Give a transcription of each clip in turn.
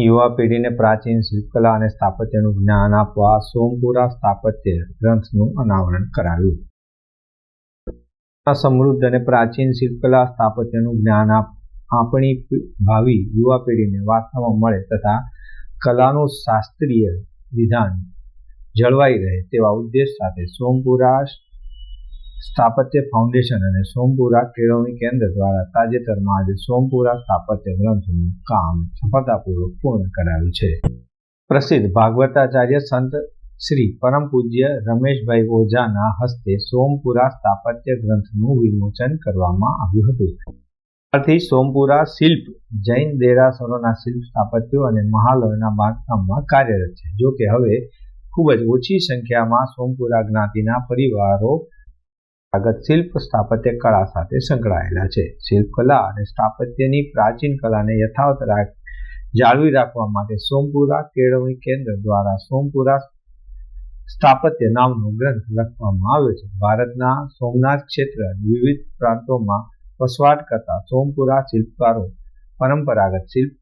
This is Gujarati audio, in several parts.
યુવા પેઢીને પ્રાચીન શિલ્પકલા અને સ્થાપત્યનું જ્ઞાન આપવા સોમપુરા સ્થાપત્ય ગ્રંથનું અનાવરણ કરાયું. સમૃદ્ધ અને પ્રાચીન શિલ્પકલા સ્થાપત્યનું જ્ઞાન આપણી ભાવિ યુવા પેઢીને વારસામાં મળે તથા કલાનું શાસ્ત્રીય વિધાન જળવાઈ રહે તેવા ઉદ્દેશ સાથે સોમપુરા સ્થાપત્ય ફાઉન્ડેશન અને સોમપુરા કેળવણી કેન્દ્ર દ્વારા તાજેતરમાં આજે સોમપુરા સ્થાપત્ય ગ્રંથનું કામ સફળતાપૂર્વક પૂર્ણ કરાયું છે. પ્રસિદ્ધ ભાગવતાચાર્ય સંત શ્રી પરમ પૂજ્ય રમેશભાઈ ઓઝાના હસ્તે સોમપુરા સ્થાપત્ય ગ્રંથનું વિમોચન કરવામાં આવ્યું હતું. ત્યારથી સોમપુરા શિલ્પ, જૈન દેરાસરોના શિલ્પ સ્થાપત્યો અને મહાલયના બાંધકામમાં કાર્યરત છે. જો કે હવે ખૂબ જ ઓછી સંખ્યામાં સોમપુરા જ્ઞાતિના પરિવારો આગત શિલ્પ સ્થાપત્ય કળા સાથે સંકળાયેલા છે. શિલ્પકલા અને સ્થાપત્યની પ્રાચીન કલાને યથાવત રાખ, જાળવી રાખવા માટે સોમપુરા કેળવણી કેન્દ્ર દ્વારા સોમપુરા સ્થાપત્ય નામનો ગ્રંથ લખવામાં આવ્યો છે. ભારતના સોમનાથ ક્ષેત્ર વિવિધ પ્રાંતોમાં વસવાટ કરતા સોમપુરા શિલ્પકારો પરંપરાગત શિલ્પ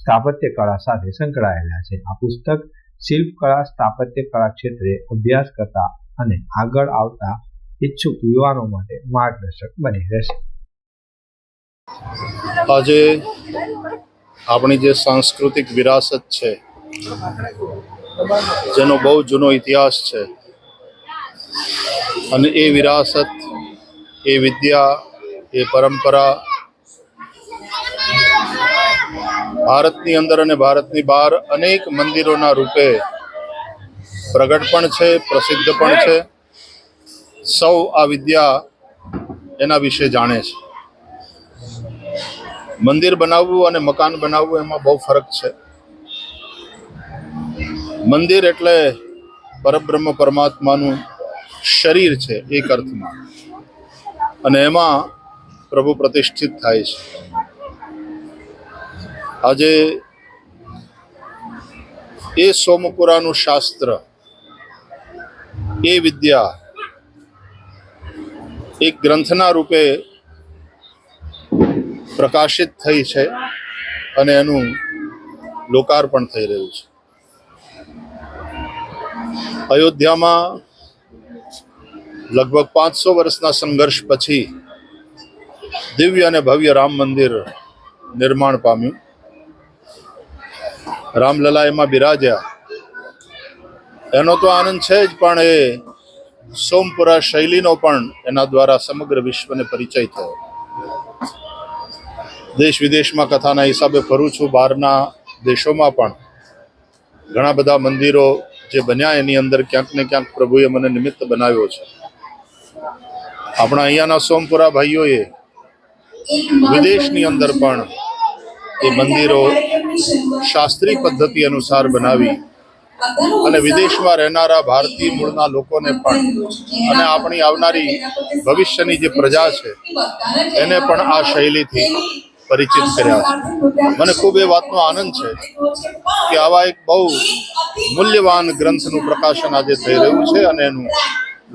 સ્થાપત્ય કળા સાથે સંકળાયેલા છે. આ પુસ્તક શિલ્પકળા સ્થાપત્ય કળા ક્ષેત્રે અભ્યાસ કરતા અને આગળ આવતા ઈચ્છુક યુવાનો માટે માર્ગદર્શક બની રહેશે. આજે આપણી જે સાંસ્કૃતિક વિરાસત છે, જેનો બહુ જૂનો ઇતિહાસ છે, અને એ વિરાસત, એ વિદ્યા, એ પરંપરા ભારતની અંદર અને ભારતની બહાર અનેક મંદિરોના રૂપે પ્રગટ પણ છે, પ્રસિદ્ધ પણ છે. સૌ આ વિદ્યા એના વિશે જાણે છે. મંદિર બનાવવું અને મકાન બનાવવું એમાં બહુ ફરક છે. મંદિર એટલે પરબ્રહ્મ પરમાત્માનું શરીર છે એક અર્થમાં. અને એમાં પ્રભુ પ્રતિષ્ઠિત થાય છે. આજે એ સોમપુરાનું શાસ્ત્ર, એ વિદ્યા એક ગ્રંથના રૂપે પ્રકાશિત થઈ છે અને એનું લોકાર્પણ થઈ રહ્યું છે. અયોધ્યામાં લગભગ પાંચસો વર્ષના સંઘર્ષ પછી દિવ્ય અને ભવ્ય રામ મંદિર નિર્માણ પામ્યું. રામલલા એમાં બિરાજ્યા. એનો તો આનંદ છે જ, પણ એ સોમપુરા શૈલીનો પણ એના દ્વારા સમગ્ર વિશ્વને પરિચય થયો. દેશ વિદેશમાં કથાના હિસાબે ફરું છું. બહારના દેશોમાં પણ ઘણા બધા મંદિરો જે બન્યા એની અંદર ક્યાંક ને ક્યાંક પ્રભુએ મને નિમિત્ત બનાવ્યો છે. આપણા અહીંયાના સોમપુરા ભાઈઓએ વિદેશની અંદર પણ એ મંદિરો શાસ્ત્રીય પદ્ધતિ અનુસાર બનાવી અને વિદેશમાં રહેનારા ભારતીય મૂળના લોકોને પણ અને આપણી આવનારી ભવિષ્યની જે પ્રજા છે એને પણ આ શૈલીથી પરિચિત કર્યા છે. મને ખૂબ એ વાતનો આનંદ છે કે આવા એક બહુ મૂલ્યવાન ગ્રંથનું પ્રકાશન આજે થઈ રહ્યું છે અને એનું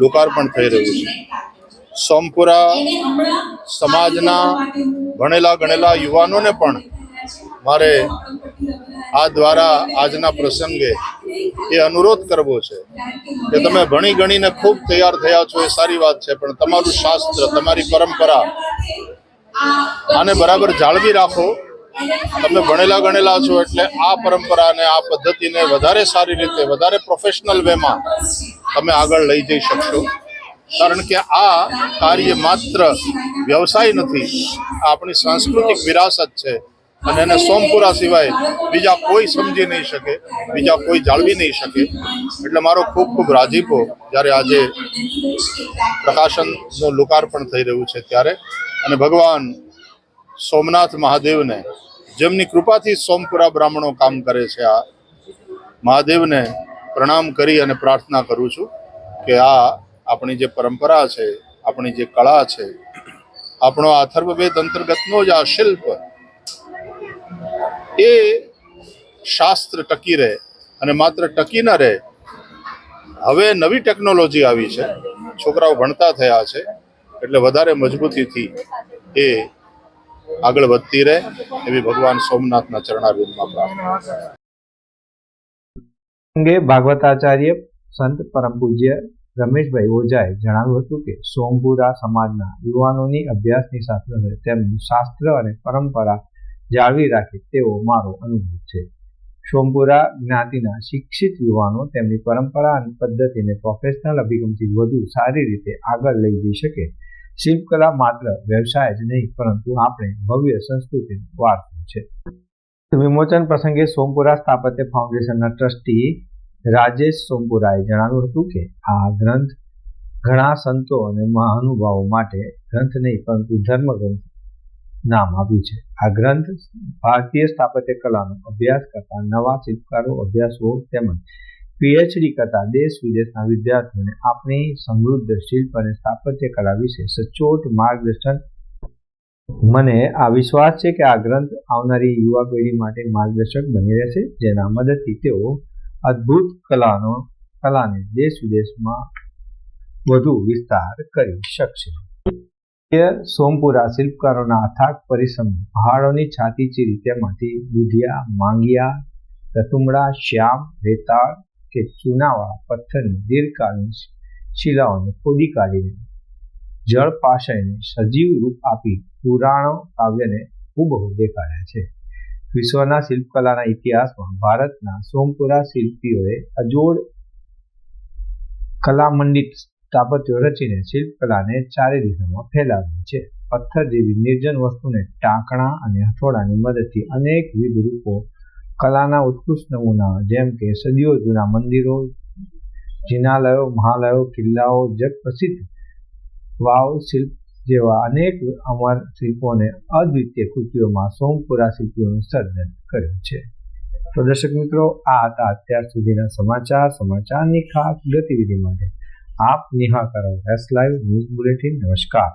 લોકાર્પણ થઈ રહ્યું છે. સોમપુરા સમાજના ભણેલા ગણેલા યુવાનોને પણ મારે આ દ્વારા આજના પ્રસંગે એ અનુરોધ કરવો છે કે તમે ભણી ગણીને ખૂબ તૈયાર થયા છો, એ સારી વાત છે, પણ તમારું શાસ્ત્ર, તમારી પરંપરા આને બરાબર જાળવી રાખો. તમે ભણેલા ગણેલા છો એટલે આ પરંપરાને, આ પદ્ધતિને વધારે સારી રીતે, વધારે પ્રોફેશનલ વેમાં તમે આગળ લઈ જઈ શકશો. કારણ કે આ કાર્ય માત્ર વ્યવસાય નથી, આ આપણી સાંસ્કૃતિક વિરાસત છે. અને એને સોમપુરા સિવાય બીજા કોઈ સમજી નહીં શકે, બીજા કોઈ જાળવી નહીં શકે. એટલે મારો ખૂબ ખૂબ રાજીપો જ્યારે આજે પ્રકાશનનું લોકાર્પણ થઈ રહ્યું છે ત્યારે. અને ભગવાન સોમનાથ મહાદેવને, જેમની કૃપાથી સોમપુરા બ્રાહ્મણો કામ કરે છે, આ મહાદેવને પ્રણામ કરી અને પ્રાર્થના કરું છું કે આ આપણી જે પરંપરા છે, આપણી જે કળા છે, આપણો અથર્વવેદ અંતર્ગતનો જ આ શિલ્પ એ શાસ્ત્ર ટકી રહે અને માત્ર ટકી ન રહે, હવે નવી ટેકનોલોજી આવી છે. છોકરાઓ ભણતા થયા છે, એટલે વધારે મજબૂતીથી એ આગળ વધતી રહે એવી ભગવાન સોમનાથના ચરણારવિંદમાં પ્રાર્થના અંગે ભાગવતાચાર્ય સંત પરમ પૂજ્ય રમેશભાઈ ઓઝાએ જણાવ્યું હતું કે સોમપુરા સમાજના યુવાનોની અભ્યાસની સાથે તેમનું શાસ્ત્ર અને પરંપરા જાળવી રાખે તેવો મારો અનુભવ છે. સોમપુરા જ્ઞાતિના શિક્ષિત યુવાનો તેમની પરંપરા અને પદ્ધતિને પ્રોફેશનલ અભિગમથી વધુ સારી રીતે આગળ લઈ જઈ શકે. શિલ્પકલા માત્ર વ્યવસાય જ નહીં, પરંતુ આપણે ભવ્ય સંસ્કૃતિનો વારસો છે. વિમોચન પ્રસંગે સોમપુરા સ્થાપત્ય ફાઉન્ડેશનના ટ્રસ્ટી રાજેશ સોમપુરાએ જણાવ્યું હતું કે આ ગ્રંથ ઘણા સંતો અને મહાનુભાવો માટે ગ્રંથ નહીં, પરંતુ ધર્મગ્રંથ નામ આપ્યું છે. આ ગ્રંથ ભારતીય સ્થાપત્ય કલાનો અભ્યાસ કરતા નવા શિલ્પકારો અભ્યાસો તેમજ પીએચડી કરતા દેશ વિદેશના વિદ્યાર્થીઓને આપણી સમૃદ્ધ શિલ્પ અને સ્થાપત્ય કલા વિશે સચોટ માર્ગદર્શન મને આ વિશ્વાસ છે કે આ ગ્રંથ આવનારી યુવા પેઢી માટે માર્ગદર્શક બની રહેશે, જેના મદદથી તેઓ અદ્ભુત કલાનો, કલાને દેશ વિદેશમાં વધુ વિસ્તાર કરી શકશે. સોમપુરા શિલ્પકારોના અથાગ પરિશ્રમ, પહાડોની છાતી ચીરી, તેમાંથી દુધિયા, માંગિયા, રતુમડા, શ્યામ, રેતાળ કે ચૂનાવાળા પથ્થરની દીર્ઘકાલીન શિલાઓને ખોદી કાઢીને જળ પાશયને સજીવ રૂપ આપી પુરાણો કાવ્યને હુબહુ દેખાડ્યા છે. વિશ્વના શિલ્પકલાના ઇતિહાસમાં ભારતના સોમપુરા શિલ્પીઓએ અજોડ કલામંડિત સ્થાપત્યો રચીને શિલ્પકલાને ચારે દિશામાં ફેલાવી છે. પથ્થર જેવી નિર્જન વસ્તુને ટાંકણા અને હથોડાની મદદથી અનેકવિધ રૂપો, કલાના ઉત્કૃષ્ટ નમૂના, જેમ કે સદીઓ જૂના મંદિરો, જિનાલયો, મહાલયો, કિલ્લાઓ, જગપ્રસિદ્ધ વાવ, શિલ્પ જેવા અનેક અમર શિલ્પોને અદ્વિતીય કૃતિઓમાં સોમપુરા શિલ્પીઓનું સર્જન કર્યું છે. તો દર્શક મિત્રો, આ હતા અત્યાર સુધીના સમાચાર. સમાચારની ખાસ ગતિવિધિ માટે આપ નિહાળ કરો એસ લાઈવ ન્યૂઝ બુલેટિન નમસ્કાર.